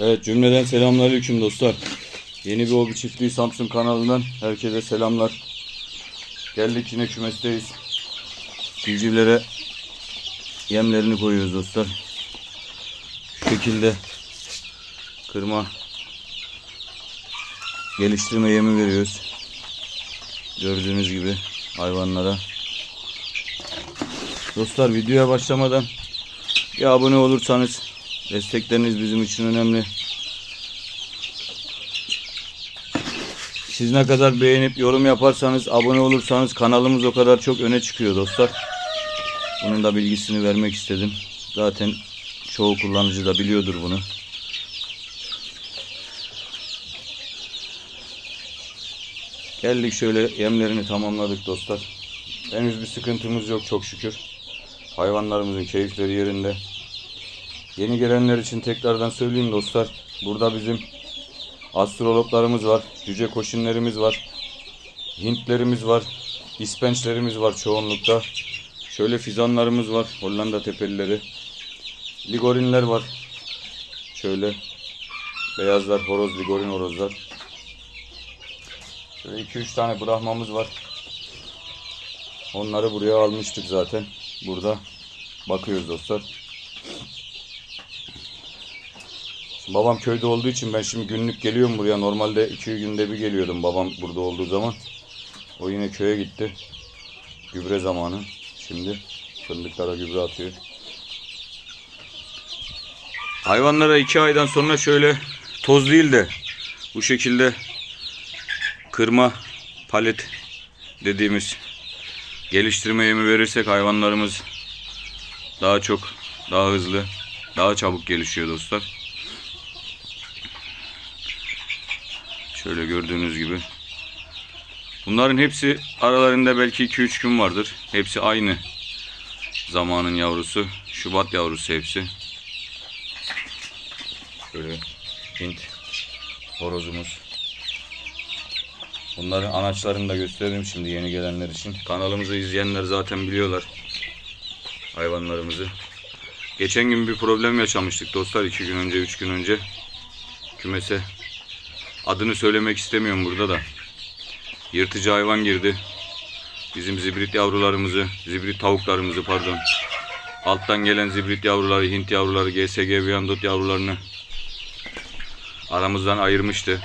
Evet cümleden selamünaleyküm dostlar. Yeni bir hobi çiftliği Samsun kanalından herkese selamlar. Geldik yine kümesteyiz. Civcivlere yemlerini koyuyoruz dostlar. Şu şekilde kırma geliştirme yemi veriyoruz. Gördüğünüz gibi hayvanlara. Dostlar videoya başlamadan bir abone olursanız destekleriniz bizim için önemli. Siz ne kadar beğenip yorum yaparsanız, abone olursanız kanalımız o kadar çok öne çıkıyor dostlar. Bunun da bilgisini vermek istedim. Zaten çoğu kullanıcı da biliyordur bunu. Geldik şöyle yemlerini tamamladık dostlar. Henüz bir sıkıntımız yok çok şükür. Hayvanlarımızın keyifleri yerinde. Yeni gelenler için tekrardan söyleyeyim dostlar. Burada bizim astrologlarımız var. Cüce koşinlerimiz var. Hintlerimiz var. İspençlerimiz var çoğunlukta. Şöyle fizanlarımız var. Hollanda tepelileri. Ligorinler var. Şöyle beyazlar horoz, ligorin horozlar. Şöyle 2-3 tane brahmamız var. Onları buraya almıştık zaten. Burada bakıyoruz dostlar. Babam köyde olduğu için ben şimdi günlük geliyorum buraya. Normalde iki günde bir geliyordum babam burada olduğu zaman. O yine köye gitti. Gübre zamanı. Şimdi fındıklara gübre atıyor. Hayvanlara iki aydan sonra şöyle toz değil de bu şekilde kırma palet dediğimiz geliştirme yemi verirsek hayvanlarımız daha çok, daha hızlı, daha çabuk gelişiyor dostlar. Şöyle gördüğünüz gibi. Bunların hepsi aralarında belki 2-3 gün vardır. Hepsi aynı zamanın yavrusu. Şubat yavrusu hepsi. Şöyle Hint horozumuz. Bunların anaçlarını da göstereyim şimdi yeni gelenler için. Kanalımızı izleyenler zaten biliyorlar hayvanlarımızı. Geçen gün bir problem yaşamıştık dostlar. iki gün önce, üç gün önce. Kümese. Adını söylemek istemiyorum burada da. Yırtıcı hayvan girdi. Bizim zibrit yavrularımızı, zibrit tavuklarımızı pardon. Alttan gelen zibrit yavruları, Hint yavruları, GSG Viyandot yavrularını aramızdan ayırmıştı.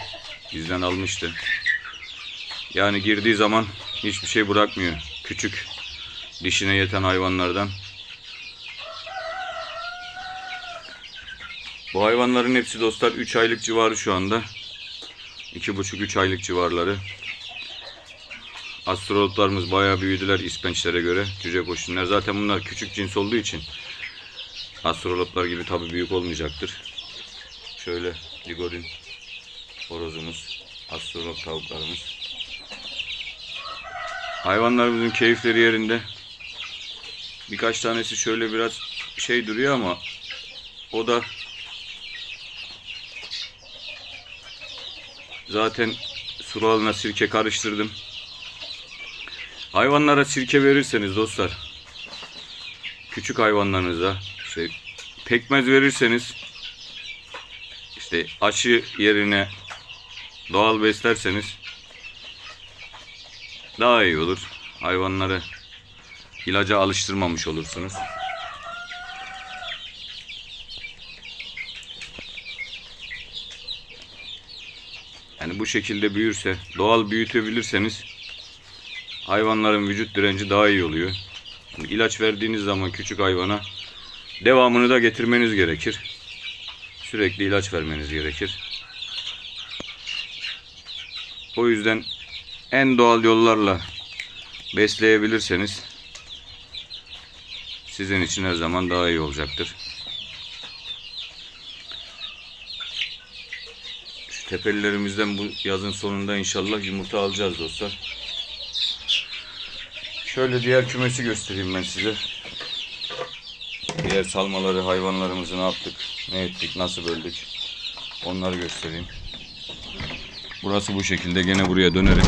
Bizden almıştı. Yani girdiği zaman hiçbir şey bırakmıyor. Küçük dişine yeten hayvanlardan. Bu hayvanların hepsi dostlar 3 aylık civarı şu anda. 2,5-3 aylık civarları. Astrologlarımız bayağı büyüdüler ispençlere göre. Cüce koşunlar. Zaten bunlar küçük cins olduğu için astrologlar gibi tabi büyük olmayacaktır. Şöyle ligorin horozumuz, astrolog tavuklarımız. Hayvanlarımızın keyifleri yerinde. Birkaç tanesi şöyle biraz şey duruyor ama o da zaten suralına sirke karıştırdım. Hayvanlara sirke verirseniz dostlar küçük hayvanlarınıza işte pekmez verirseniz işte aşı yerine doğal beslerseniz daha iyi olur. Hayvanları ilaca alıştırmamış olursunuz. Yani bu şekilde büyürse, doğal büyütebilirseniz hayvanların vücut direnci daha iyi oluyor. Şimdi ilaç verdiğiniz zaman küçük hayvana devamını da getirmeniz gerekir. Sürekli ilaç vermeniz gerekir. O yüzden en doğal yollarla besleyebilirseniz sizin için her zaman daha iyi olacaktır. Tepelilerimizden bu yazın sonunda inşallah yumurta alacağız dostlar. Şöyle diğer kümesi göstereyim ben size. Diğer salmaları, hayvanlarımızı ne yaptık, ne ettik, nasıl böldük onları göstereyim. Burası bu şekilde. Gene buraya dönerim.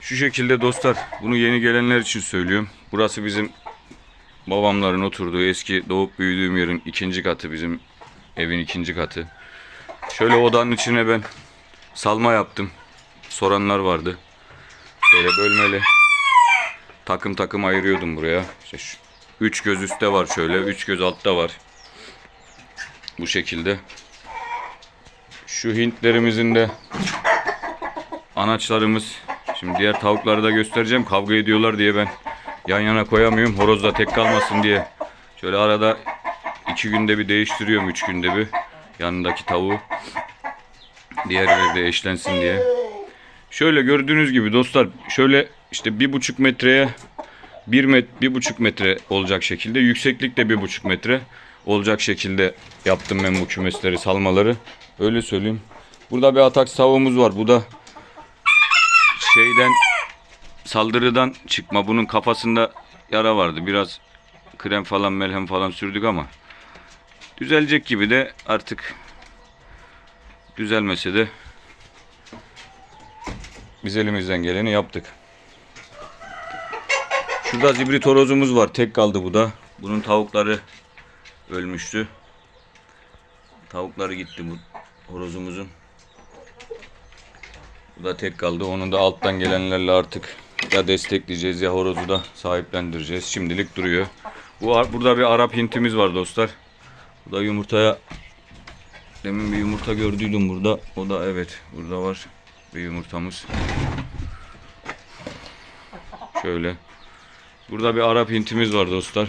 Şu şekilde dostlar. Bunu yeni gelenler için söylüyorum. Burası bizim babamların oturduğu eski doğup büyüdüğüm yerin ikinci katı bizim Evin ikinci katı. Şöyle odanın içine ben salma yaptım. Soranlar vardı. Şöyle bölmeli. Takım takım ayırıyordum buraya. İşte şu, üç göz üstte var şöyle. Üç göz altta var. Bu şekilde. Şu Hintlerimizin de anaçlarımız. Şimdi diğer tavukları da göstereceğim. Kavga ediyorlar diye ben yan yana koyamıyorum. Horoz da tek kalmasın diye. Şöyle arada iki günde bir değiştiriyorum. Üç günde bir. Yanındaki tavuğu. Diğerleri de eşlensin diye. Şöyle gördüğünüz gibi dostlar şöyle işte bir buçuk metreye bir, met, bir buçuk metre olacak şekilde yükseklik de bir buçuk metre olacak şekilde yaptım ben bu kümesleri salmaları. Öyle söyleyeyim. Burada bir atak tavuğumuz var. Bu da şeyden saldırıdan çıkma. Bunun kafasında yara vardı. Biraz krem falan melhem falan sürdük ama düzelecek gibi de artık düzelmese de biz elimizden geleni yaptık. Şurada zibrit horozumuz var. Tek kaldı bu da. Bunun tavukları ölmüştü. Tavukları gitti bu horozumuzun. Bu da tek kaldı. Onun da alttan gelenlerle artık ya destekleyeceğiz ya horozu da sahiplendireceğiz. Şimdilik duruyor. Bu burada bir Arap hintimiz var dostlar. Bu da yumurtaya demin bir yumurta gördüydüm burada. O da evet burada var bir yumurtamız. Şöyle. Burada bir Arap hintimiz var dostlar.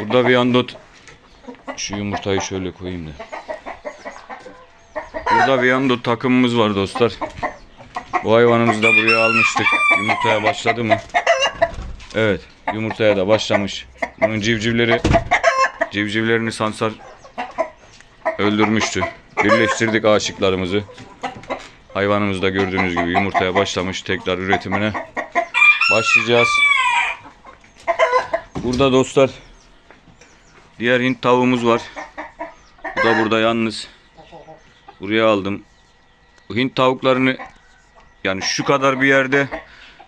Burada bir andot şu yumurtayı şöyle koyayım da. Burada bir andot takımımız var dostlar. Bu hayvanımızı da buraya almıştık. Yumurtaya başladı mı? Evet, yumurtaya da başlamış. Bunun civcivleri civcivlerini sansar öldürmüştü. Birleştirdik aşıklarımızı. Hayvanımız da gördüğünüz gibi yumurtaya başlamış. Tekrar üretimine başlayacağız. Burada dostlar diğer Hint tavuğumuz var. Bu da burada yalnız. Buraya aldım. Bu Hint tavuklarını yani şu kadar bir yerde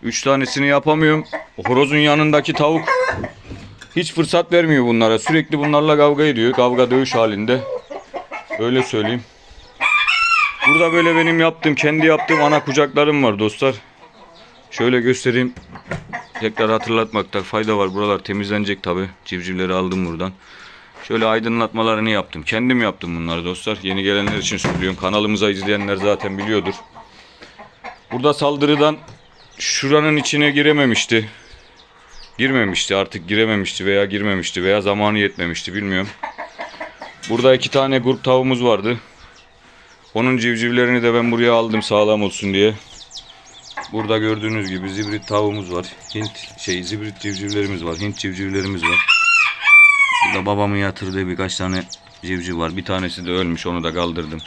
3 tanesini yapamıyorum. Horozun yanındaki tavuk hiç fırsat vermiyor bunlara. Sürekli bunlarla kavga ediyor. Kavga dövüş halinde. Öyle söyleyeyim. Burada böyle benim yaptığım, kendi yaptığım ana kucaklarım var dostlar. Şöyle göstereyim. Tekrar hatırlatmakta fayda var. Buralar temizlenecek tabi. Civcivleri aldım buradan. Şöyle aydınlatmalarını yaptım. Kendim yaptım bunları dostlar. Yeni gelenler için söylüyorum. Kanalımıza izleyenler zaten biliyordur. Burada saldırıdan şuranın içine girememişti. Girmemişti artık girememişti veya girmemişti veya zamanı yetmemişti bilmiyorum. Burada iki tane grup tavuğumuz vardı. Onun civcivlerini de ben buraya aldım sağlam olsun diye. Burada gördüğünüz gibi zibrit tavuğumuz var. Hint şey zibrit civcivlerimiz var. Hint civcivlerimiz var. Burada babamın yatırdığı birkaç tane civciv var. Bir tanesi de ölmüş onu da kaldırdım.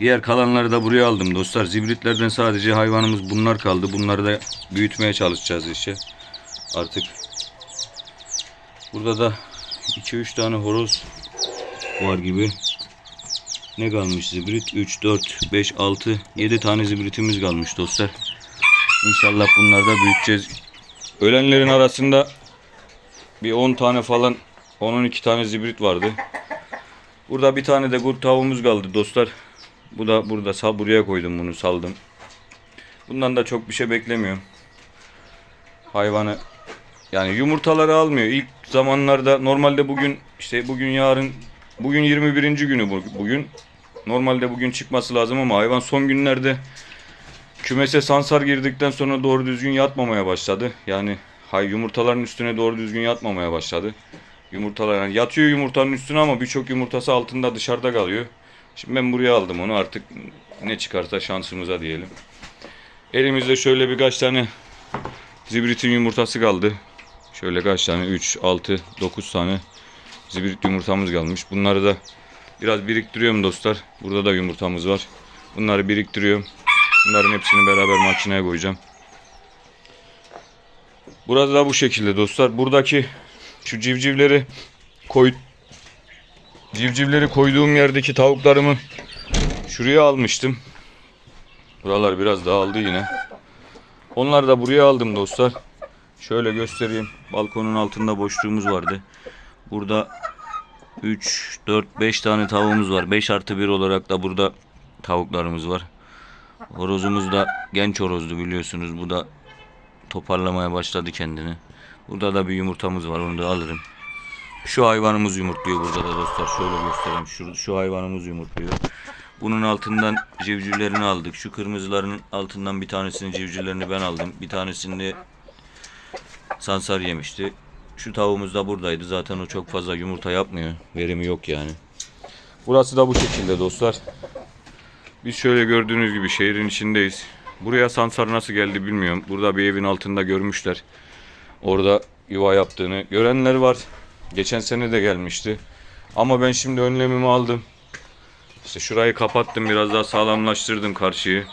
Diğer kalanları da buraya aldım dostlar. Zibritlerden sadece hayvanımız bunlar kaldı. Bunları da büyütmeye çalışacağız işte. Artık. Burada da 2-3 tane horoz var gibi. Ne kalmış zibrit? 3, 4, 5, 6, 7 tane zibritimiz kalmış dostlar. İnşallah bunları da büyüteceğiz. Ölenlerin arasında bir 10 tane falan 10-12 tane zibrit vardı. Burada bir tane de kurt tavuğumuz kaldı dostlar. Bu da burada sal buraya koydum bunu saldım. Bundan da çok bir şey beklemiyorum. Hayvanı yani yumurtaları almıyor. İlk zamanlarda normalde bugün işte bugün yarın bugün 21. günü bu- bugün. Normalde bugün çıkması lazım ama hayvan son günlerde kümese sansar girdikten sonra doğru düzgün yatmamaya başladı. Yani hay yumurtaların üstüne doğru düzgün yatmamaya başladı. Yumurtalar yani yatıyor yumurtanın üstüne ama birçok yumurtası altında dışarıda kalıyor. Şimdi ben buraya aldım onu artık ne çıkarsa şansımıza diyelim. Elimizde şöyle birkaç tane zibritin yumurtası kaldı. Şöyle kaç tane? 3, 6, 9 tane zibrit yumurtamız kalmış. Bunları da biraz biriktiriyorum dostlar. Burada da yumurtamız var. Bunları biriktiriyorum. Bunların hepsini beraber makineye koyacağım. Burada da bu şekilde dostlar. Buradaki şu civcivleri koy civcivleri koyduğum yerdeki tavuklarımı şuraya almıştım. Buralar biraz dağıldı yine. Onları da buraya aldım dostlar. Şöyle göstereyim. Balkonun altında boşluğumuz vardı. Burada 3, 4, 5 tane tavuğumuz var. 5 artı 1 olarak da burada tavuklarımız var. Horozumuz da genç horozdu biliyorsunuz. Bu da toparlamaya başladı kendini. Burada da bir yumurtamız var. Onu da alırım. Şu hayvanımız yumurtluyor burada da dostlar. Şöyle göstereyim. Şu, şu hayvanımız yumurtluyor. Bunun altından civcivlerini aldık. Şu kırmızıların altından bir tanesinin civcivlerini ben aldım. Bir tanesini sansar yemişti. Şu tavuğumuz da buradaydı. Zaten o çok fazla yumurta yapmıyor. Verimi yok yani. Burası da bu şekilde dostlar. Biz şöyle gördüğünüz gibi şehrin içindeyiz. Buraya sansar nasıl geldi bilmiyorum. Burada bir evin altında görmüşler. Orada yuva yaptığını görenler var. Geçen sene de gelmişti. Ama ben şimdi önlemimi aldım. İşte şurayı kapattım biraz daha sağlamlaştırdım karşıyı.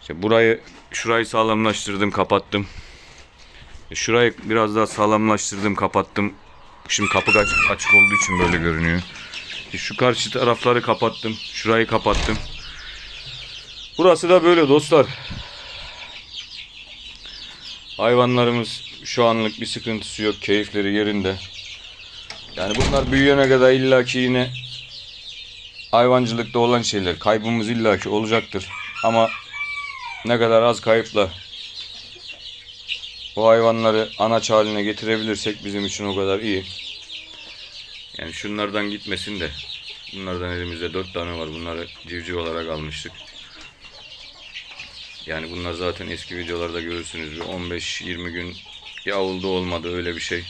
İşte burayı şurayı sağlamlaştırdım kapattım. E, Şurayı biraz daha sağlamlaştırdım kapattım. Şimdi kapı açık, açık olduğu için böyle görünüyor. E, Şu karşı tarafları kapattım. Şurayı kapattım. Burası da böyle dostlar. Hayvanlarımız şu anlık bir sıkıntısı yok. Keyifleri yerinde. Yani bunlar büyüyene kadar illaki yine hayvancılıkta olan şeyler. Kaybımız illaki olacaktır. Ama ne kadar az kayıpla bu hayvanları anaç haline getirebilirsek bizim için o kadar iyi. Yani şunlardan gitmesin de. Bunlardan elimizde dört tane var. Bunları civciv olarak almıştık. Yani bunlar zaten eski videolarda görürsünüz. Bir 15-20 gün ya oldu olmadı öyle bir şey.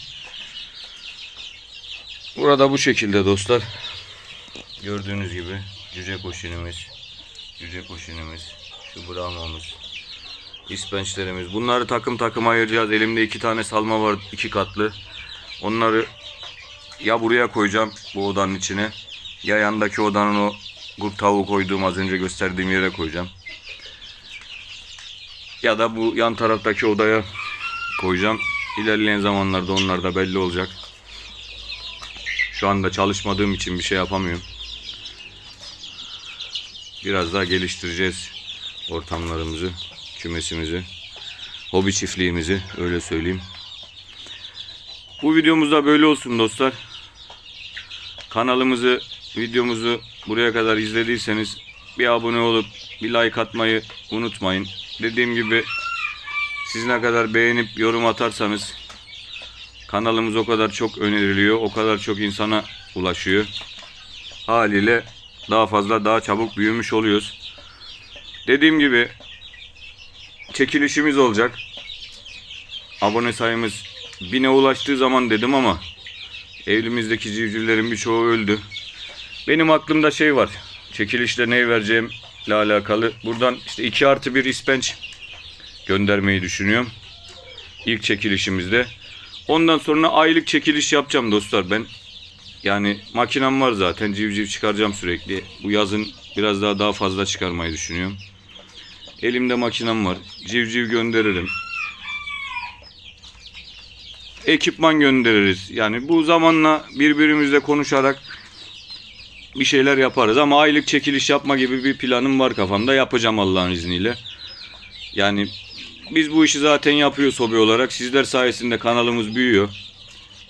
Burada bu şekilde dostlar. Gördüğünüz gibi cüce koşinimiz, cüce koşinimiz, şu brahmamız, ispençlerimiz. Bunları takım takım ayıracağız. Elimde iki tane salma var iki katlı. Onları ya buraya koyacağım bu odanın içine ya yandaki odanın o kurt tavuğu koyduğum az önce gösterdiğim yere koyacağım. Ya da bu yan taraftaki odaya koyacağım. İlerleyen zamanlarda onlar da belli olacak. Şu anda çalışmadığım için bir şey yapamıyorum. Biraz daha geliştireceğiz ortamlarımızı, kümesimizi, hobi çiftliğimizi öyle söyleyeyim. Bu videomuz da böyle olsun dostlar. Kanalımızı, videomuzu buraya kadar izlediyseniz bir abone olup bir like atmayı unutmayın. Dediğim gibi siz ne kadar beğenip yorum atarsanız kanalımız o kadar çok öneriliyor, o kadar çok insana ulaşıyor. Haliyle daha fazla, daha çabuk büyümüş oluyoruz. Dediğim gibi çekilişimiz olacak. Abone sayımız bine ulaştığı zaman dedim ama evimizdeki civcivlerin birçoğu öldü. Benim aklımda şey var. Çekilişle ne vereceğimle alakalı. Buradan işte 2 artı 1 ispenç göndermeyi düşünüyorum. İlk çekilişimizde. Ondan sonra aylık çekiliş yapacağım dostlar ben. Yani makinem var zaten. Civciv çıkaracağım sürekli. Bu yazın biraz daha daha fazla çıkarmayı düşünüyorum. Elimde makinem var. Civciv gönderirim. Ekipman göndeririz. Yani bu zamanla birbirimizle konuşarak bir şeyler yaparız ama aylık çekiliş yapma gibi bir planım var kafamda. Yapacağım Allah'ın izniyle. Yani biz bu işi zaten yapıyoruz hobi olarak. Sizler sayesinde kanalımız büyüyor.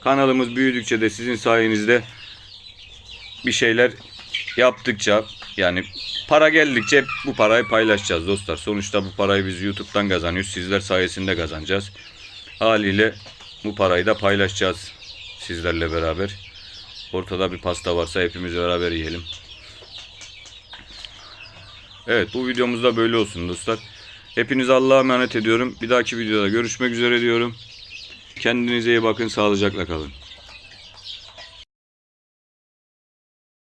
Kanalımız büyüdükçe de sizin sayenizde bir şeyler yaptıkça yani para geldikçe bu parayı paylaşacağız dostlar. Sonuçta bu parayı biz YouTube'dan kazanıyoruz. Sizler sayesinde kazanacağız. Haliyle bu parayı da paylaşacağız sizlerle beraber. Ortada bir pasta varsa hepimiz beraber yiyelim. Evet bu videomuz da böyle olsun dostlar. Hepinizi Allah'a emanet ediyorum. Bir dahaki videoda görüşmek üzere diyorum. Kendinize iyi bakın. Sağlıcakla kalın.